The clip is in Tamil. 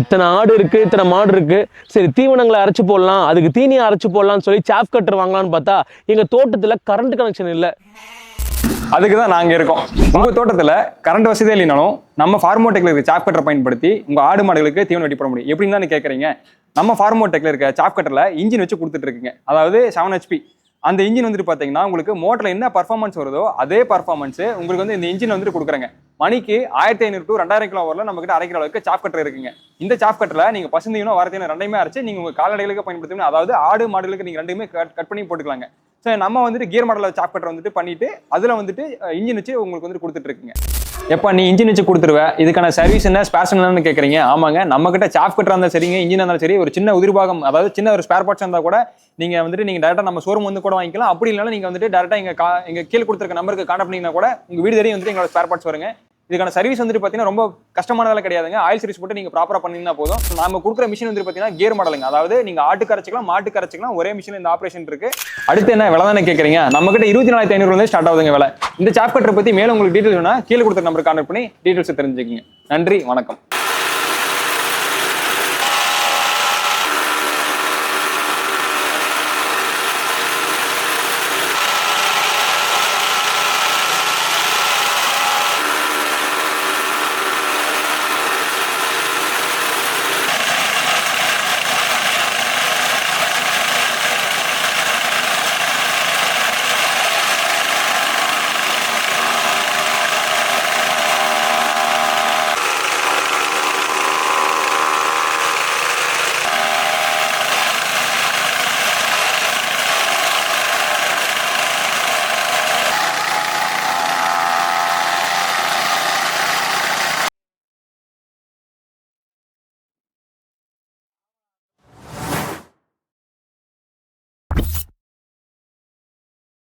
இத்தனை ஆடு இருக்குது இத்தனை மாடு இருக்குது சரி தீவனங்களை அரைச்சி போடலாம் அதுக்கு தீனியை அரைச்சி போடலாம்னு சொல்லி சாப் கட்டர் வாங்கலாம்னு பார்த்தா எங்கள் தோட்டத்தில் கரண்ட் கனெக்ஷன் இல்லை. அதுக்கு தான் நாங்கள் இருக்கோம். உங்கள் தோட்டத்தில் கரண்ட் வசதியே இல்லைனாலும் நம்ம ஃபார்மோடெக்கில் இருக்க சாப் கட்டரை பயன்படுத்தி உங்கள் ஆடு மாடுகளுக்கு தீவனம் வெட்டி போட முடியும். எப்படின்னு தான் கேட்குறீங்க நம்ம ஃபார்மோடெக்கில் இருக்க சாப் கட்டரில் இன்ஜின் வச்சு கொடுத்துட்டு இருக்குங்க. அதாவது செவன் ஹெச்பி அந்த இன்ஜின் வந்துட்டு பார்த்தீங்கன்னா உங்களுக்கு மோட்டரில் என்ன பர்ஃபார்மன்ஸ் வருதோ அதே பர்ஃபார்மன்ஸ் உங்களுக்கு வந்து இந்த இன்ஜின் வந்துட்டு கொடுக்குறாங்க. மணிக்கு ஆயிரத்தி ஐநூறு டு ரெண்டாயிரம் கிலோ வரல நம்ம கிட்ட அரைக்கிற அளவுக்கு சாப் கட்டர் இருக்குங்க. இந்த சாப் கட்டரில் நீங்கள் பசுந்தீவனம் வாரத்தையும் ரெண்டையுமே அரைச்சு நீங்கள் உங்கள் கால்நடைகளுக்கு பயன்படுத்தணும் அதாவது ஆடு மாடுகளுக்கு நீங்கள் ரெண்டுமே கட் கட் பண்ணி போட்டுக்கலாங்க. ஸோ நம்ம வந்துட்டு கியர் மாடலில் சாப் கட்டர் வந்துட்டு பண்ணிட்டு அதில் வந்துட்டு இன்ஜின் வச்சு உங்களுக்கு வந்துட்டு கொடுத்துட்ருக்குங்க எப்போ நீ இன்ஜின் வச்சு கொடுத்துருவ? இதுக்கான சர்வீஸ் என்ன? ஸ்பேர்ஸ் என்னன்னு கேட்குறீங்க ஆமாங்க. நம்ம கிட்ட சாப் கட்டராக இருந்தாலும் சரிங்க. இன்ஜின் இருந்தாலும் சரி ஒரு சின்ன உதிர்பாகம் அதாவது சின்ன ஒரு ஸ்பேர் பார்ட்ஸ் இருந்தால் கூட நீங்கள் வந்துட்டு நீங்கள் டேரெக்டாக நம்ம ஷோரூம் வந்து கூட வாங்கிக்கலாம். அப்படி இல்லைனா நீங்கள் வந்துட்டு டேரெக்டாக எங்கள் கா எங்கள் கீழே கொடுத்துருக்க நம்பருக்கு கான்டாக்ட் பண்ணிங்கன்னா கூட உங்கள் வீடு தேடி வந்துட்டு எங்களோட ஸ்பேர் பார்ட்ஸ் வருங்க. இதுக்கான சர்வீஸ் வந்துட்டு பார்த்தீங்கன்னா ரொம்ப கஷ்டமானதெல்லாம் கிடையாதுங்க. ஆயில் சர்வீஸ் மட்டும் நீங்கள் ப்ராப்பராக பண்ணிங்கன்னா போதும். நம்ம கொடுக்குற மிஷின் வந்து பார்த்தீங்கன்னா கியர் மாடலுங்க அதாவது நீங்கள் ஆட்டு கரைச்சிக்கலாம் மாட்டு கரைச்சிக்கலாம் ஒரே மிஷின் இந்த ஆப்ரேஷன் இருக்கு. அடுத்து என்ன விலை தானே கேட்குறீங்க நம்ம கிட்ட இருபத்தி நாலாயிரத்தி ஐநூறு ஸ்டார்ட் ஆகுதுங்க விலை. இந்த சாப் பற்றி மேலும் உங்களுக்கு டீட்டெயில் வேணா கீழே கொடுத்த நம்பருக்கு கான்டாக்ட் பண்ணி டீட்டெயில்ஸ் தெரிஞ்சுக்கங்க. நன்றி வணக்கம்.